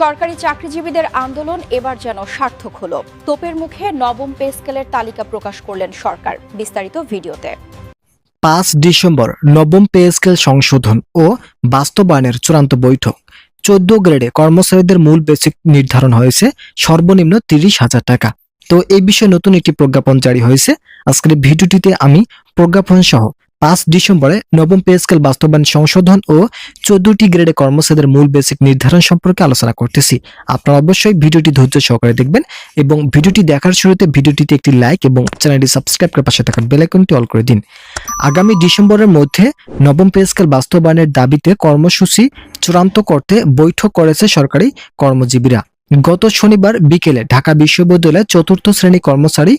সরকারি চাকরিজীবীদের আন্দোলন এবার যেন সার্থক হলো। তোপের মুখে নবম পে স্কেলের তালিকা প্রকাশ করলেন সরকার, বিস্তারিত ভিডিওতে। পাঁচ ডিসেম্বর নবম পে স্কেল সংশোধন ও বাস্তবায়নের চূড়ান্ত বৈঠক। চোদ্দ গ্রেডে কর্মচারীদের মূল বেসিক নির্ধারণ হয়েছে, সর্বনিম্ন তিরিশ হাজার টাকা। তো এই বিষয়ে নতুন একটি প্রজ্ঞাপন জারি হয়েছে। আজকের ভিডিওটিতে আমি প্রজ্ঞাপন সহ পাঁচ ডিসেম্বরে নবম পে স্কেল বাস্তবায়ন সংশোধন ও চোদ্দটি গ্রেডে কর্মচারীদের মূল বেসিক নির্ধারণ সম্পর্কে আলোচনা করতেছি। আপনারা অবশ্যই ভিডিওটি ধৈর্য সহকারে দেখবেন এবং ভিডিওটি দেখার শুরুতে ভিডিওটিতে একটি লাইক এবং চ্যানেলটি সাবস্ক্রাইব করে পাশে থাকা বেল আইকনটি অল করে দিন। আগামী ডিসেম্বরের মধ্যে নবম পে স্কেল বাস্তবায়নের দাবিতে কর্মসূচি চূড়ান্ত করতে বৈঠক করেছে সরকারি কর্মজীবীরা। গত শনিবার বিকেলে ঢাকা বিশ্ববিদ্যালয়ের চতুর্থ শ্রেণি কর্মচারী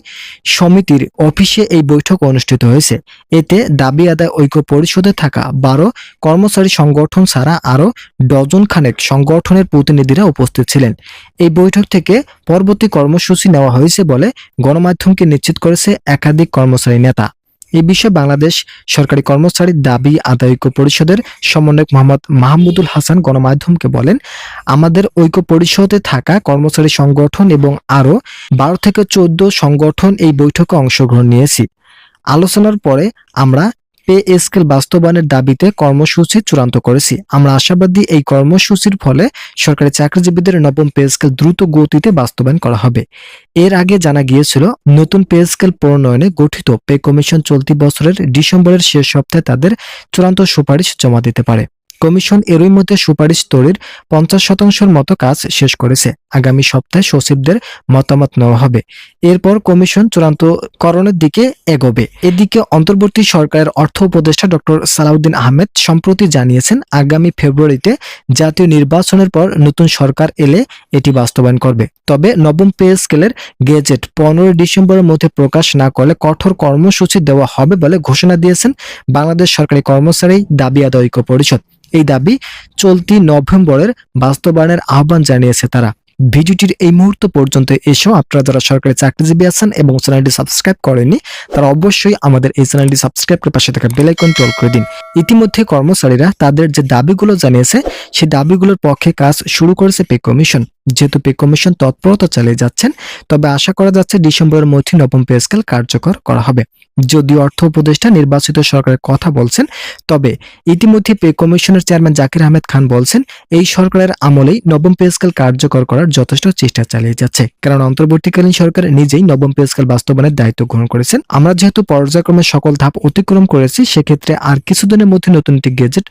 সমিতির অফিসে এই বৈঠক অনুষ্ঠিত হয়েছে। এতে দাবি আদায় ঐক্য পরিষদে থাকা বারো কর্মচারী সংগঠন ছাড়া আরও ডজন খানেক সংগঠনের প্রতিনিধিরা উপস্থিত ছিলেন। এই বৈঠক থেকে পরবর্তী কর্মসূচি নেওয়া হয়েছে বলে গণমাধ্যমকে নিশ্চিত করেছে একাধিক কর্মচারী নেতা। এই বিষয়ে বাংলাদেশ সরকারি কর্মচারী দাবি আদায় ঐক্য পরিষদের সমন্বয়ক মোহাম্মদ মাহমুদুল হাসান গণমাধ্যমকে বলেন, আমাদের ঐক্য পরিষদে থাকা কর্মচারী সংগঠন এবং আরও বারো থেকে চোদ্দ সংগঠন এই বৈঠকে অংশগ্রহণ নিয়েছি। আলোচনার পরে আমরা পে স্কেল বাস্তবায়নের দাবিতে কর্মসূচি চূড়ান্ত করেছি। আমরা আশাবাদী এই কর্মসূচির ফলে সরকারি চাকরিজীবীদের নবম পে স্কেল দ্রুত গতিতে বাস্তবায়ন করা হবে। এর আগে জানা গিয়েছিল, নতুন পে স্কেল প্রণয়নে গঠিত পে কমিশন চলতি বছরের ডিসেম্বরের শেষ সপ্তাহে তাদের চূড়ান্ত সুপারিশ জমা দিতে পারে। কমিশন এরই মধ্যে সুপারিশ তৈরির পঞ্চাশ শতাংশের মতো কাজ শেষ করেছে। আগামী সপ্তাহে সচিবদের মতামত নেওয়া হবে। এরপর কমিশন চূড়ান্তকরণের দিকে এগোবে। এদিকে অন্তর্বর্তী সরকারের অর্থ উপদেষ্টা ডক্টর সালাউদ্দিন আহমেদ সম্প্রতি জানিয়েছেন, আগামী ফেব্রুয়ারিতে জাতীয় নির্বাচনের পর নতুন সরকার এলে এটি বাস্তবায়ন করবে। তবে নবম পে স্কেলের গেজেট পনেরোই ডিসেম্বরের মধ্যে প্রকাশ না করলে কঠোর কর্মসূচি দেওয়া হবে বলে ঘোষণা দিয়েছেন বাংলাদেশ সরকারি কর্মচারী দাবি আদায় ঐক্য পরিষদ। এই দাবি চলতি নভেম্বরের বাস্তবায়নের আহ্বান জানিয়েছে তারা। ভিডিওটির এই মুহূর্ত পর্যন্ত এসেও আপনারা যারা সরকারি চাকরিজীবী আছেন এবং চ্যানেলটি সাবস্ক্রাইব করেনি তারা অবশ্যই আমাদের এই চ্যানেলটি সাবস্ক্রাইব করে পাশে থাকা বেল আইকনটি করে দিন। ইতিমধ্যে কর্মচারীরা তাদের যে দাবিগুলো জানিয়েছে, সেই দাবিগুলোর পক্ষে কাজ শুরু করেছে পে কমিশন। যেহেতু পে কমিশন তৎপরতা চালিয়ে যাচ্ছেন, তবে আশা করা যাচ্ছে ডিসেম্বরের মধ্যে নবম পে স্কেল কার্যকর করা হবে। যদিও অর্থ উপদেষ্টা নির্বাচিত সরকারের কথা বলছেন, তবে ইতিমধ্যে পে কমিশনের চেয়ারম্যান জাকির আহমেদ খান বলছেন, এই সরকারের আমলেই নবম পে স্কেল কার্যকর করার যথেষ্ট চেষ্টা চালিয়ে যাচ্ছে। কারণ অন্তর্বর্তীকালীন সরকার নিজেই নবম পে স্কেল বাস্তবায়নের দায়িত্ব গ্রহণ করেছেন। আমরা যেহেতু পর্যায়ক্রমে সকল ধাপ অতিক্রম করেছি, সেক্ষেত্রে আর কিছুদিনের মধ্যে নতুন একটি গেজেট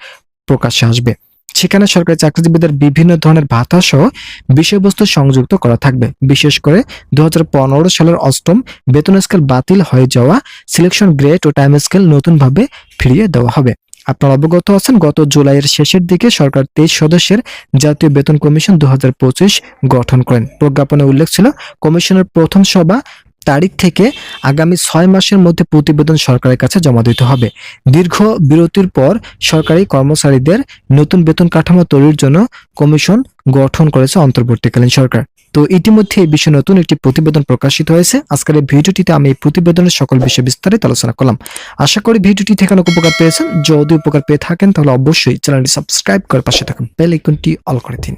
প্রকাশ্যে আসবে। সেখানে সরকারি চাকরিজীবীদের বিভিন্ন ধরনের ভাতা সহ বিষয়বস্তু সংযুক্ত করা থাকবে। বিশেষ করে দুহাজার পনেরো সালের অষ্টম বেতন স্কেল বাতিল হয়ে যাওয়া সিলেকশন গ্রেড ও টাইম স্কেল নতুনভাবে ফিরিয়ে দেওয়া হবে। আপনারা অবগত আছেন, গত জুলাইয়ের শেষের দিকে সরকার তেইশ সদস্যের জাতীয় বেতন কমিশন দু হাজার পঁচিশ গঠন করেন। প্রজ্ঞাপনে উল্লেখ ছিল, কমিশনের প্রথম সভা তারিখ থেকে আগামী ছয় মাসের মধ্যে প্রতিবেদন সরকারের কাছে জমা দিতে হবে। দীর্ঘ বিরতির পর সরকারি কর্মচারীদের নতুন বেতন কাঠামো তৈরির জন্য কমিশন গঠন করেছে অন্তর্বর্তীকালীন সরকার। তো ইতিমধ্যে এই বিষয়ে নতুন একটি প্রতিবেদন প্রকাশিত হয়েছে। আজকের এই ভিডিওটিতে আমি এই প্রতিবেদনের সকল বিষয়ে বিস্তারিত আলোচনা করলাম। আশা করি ভিডিওটি থেকে অনেক উপকার পেয়েছেন। যদি উপকার পেয়ে থাকেন তাহলে অবশ্যই চ্যানেলটি সাবস্ক্রাইব করে পাশে থাকুন। বেল আইকনটি অল করে দিন।